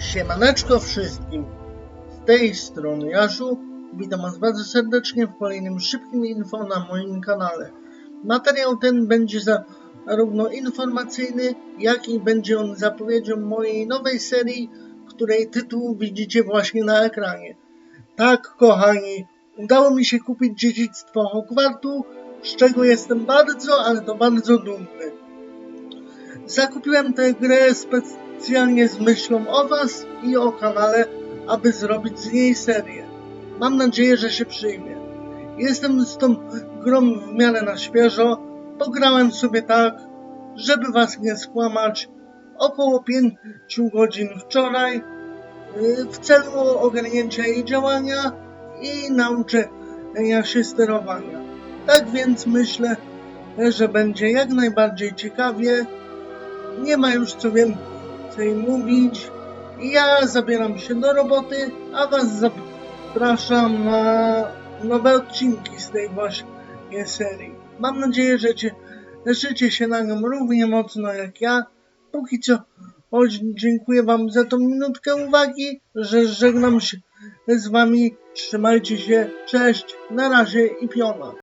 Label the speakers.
Speaker 1: Siemaneczko wszystkim. Z tej strony Jaszu. Witam Was bardzo serdecznie w kolejnym szybkim info na moim kanale. Materiał ten będzie zarówno informacyjny, jak i będzie on zapowiedzią mojej nowej serii, której tytuł widzicie właśnie na ekranie. Tak, kochani, udało mi się kupić dziedzictwo Hogwartu, z czego jestem bardzo, ale to bardzo dumny. Zakupiłem tę grę specjalnie z myślą o Was i o kanale, aby zrobić z niej serię. Mam nadzieję, że się przyjmie. Jestem z tą grą w miarę na świeżo. Pograłem sobie tak, żeby Was nie skłamać, około 5 godzin wczoraj yy, w celu ogarnięcia jej działania i nauczenia się sterowania. Tak więc myślę, że będzie jak najbardziej ciekawie. Nie ma już co więcej mówić. Ja zabieram się do roboty, a Was zapraszam na nowe odcinki z tej właśnie serii. Mam nadzieję, że cieszycie się na nią równie mocno jak ja. Póki co, choć dziękuję Wam za tą minutkę uwagi, że żegnam się z Wami. Trzymajcie się, cześć, na razie i piona.